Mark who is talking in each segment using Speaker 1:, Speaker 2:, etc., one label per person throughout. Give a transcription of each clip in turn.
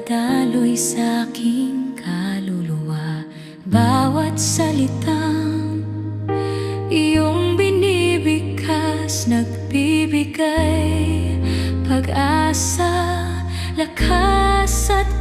Speaker 1: Dadaloy sa aking kaluluwa. Bawat salitang iyong binibigkas Nagbibigay pag-asa, lakas at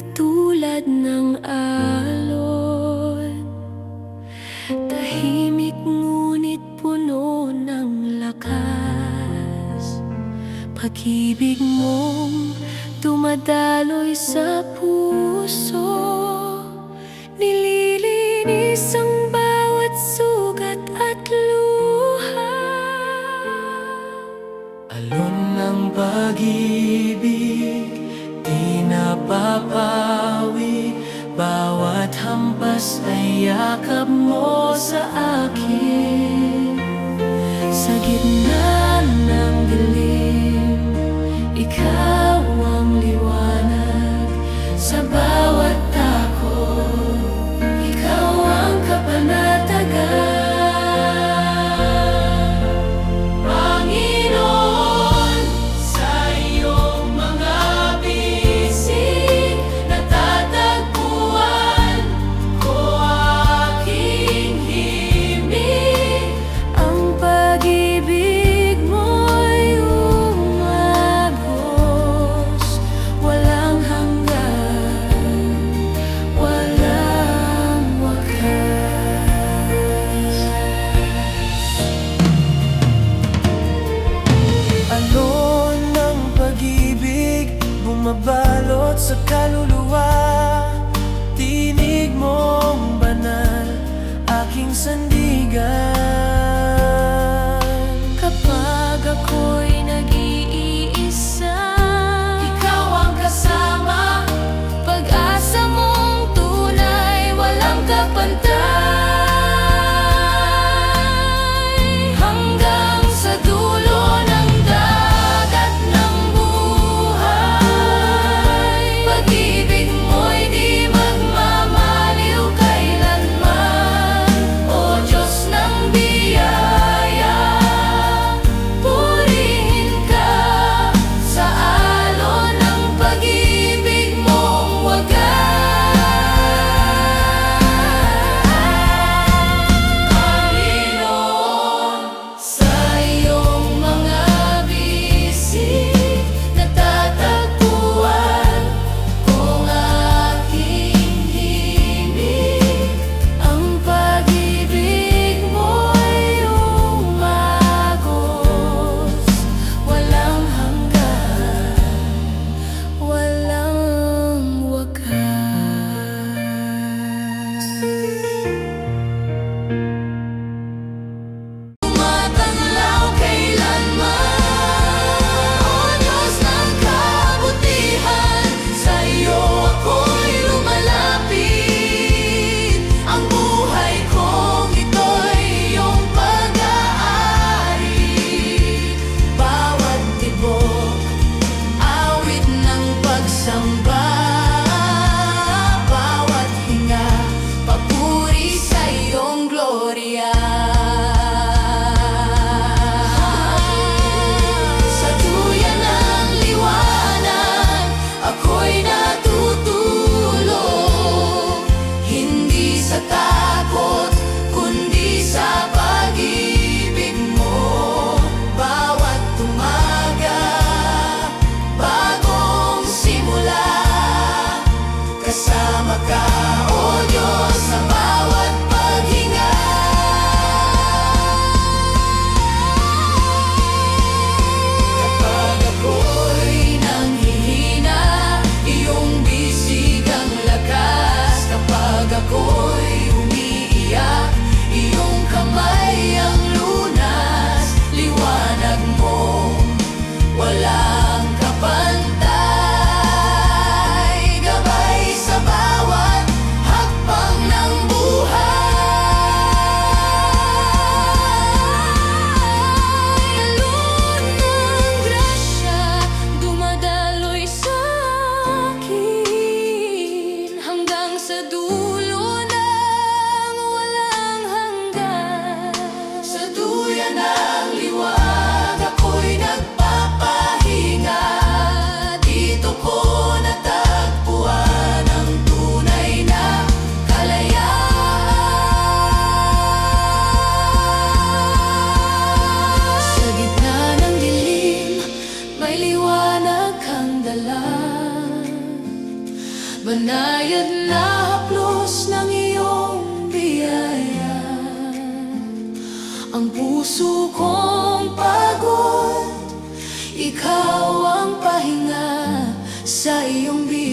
Speaker 1: katulad ng alon. Tahimik ngunit puno ng lakas. Pag-ibig mong dumadaloy sa listen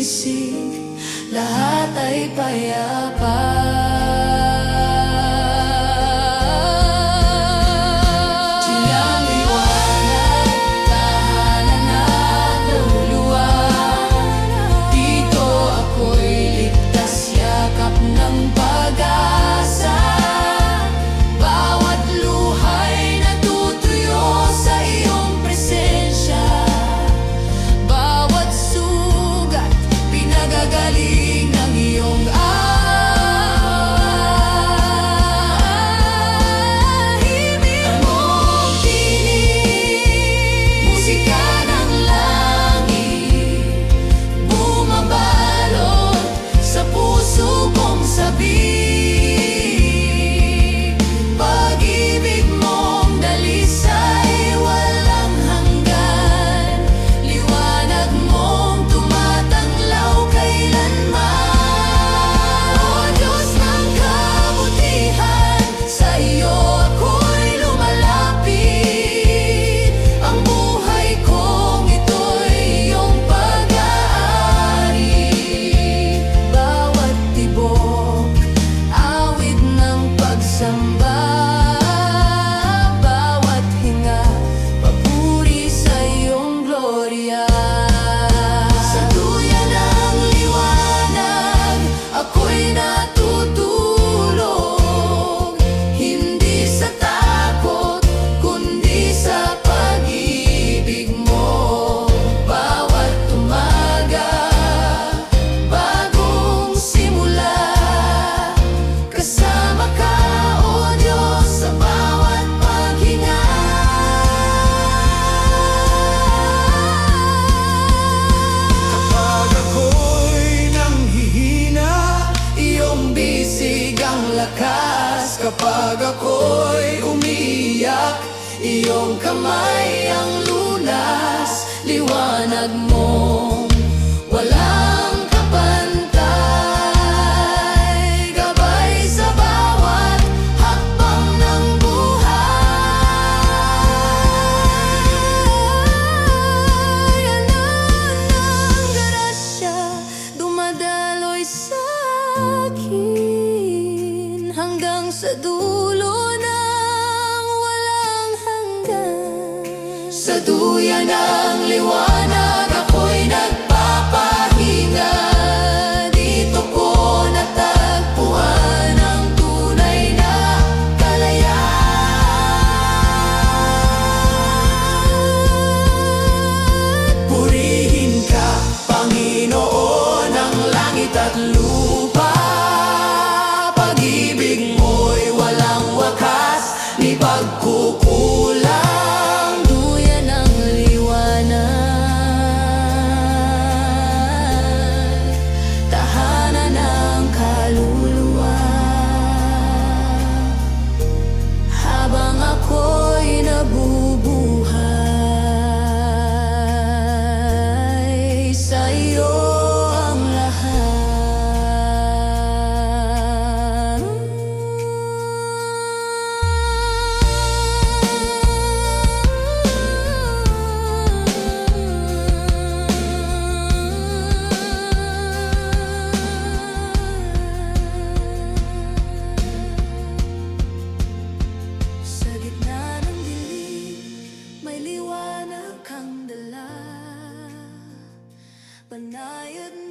Speaker 1: bisig Lahat ay payapa banco. liwanag kang dala. Banayad na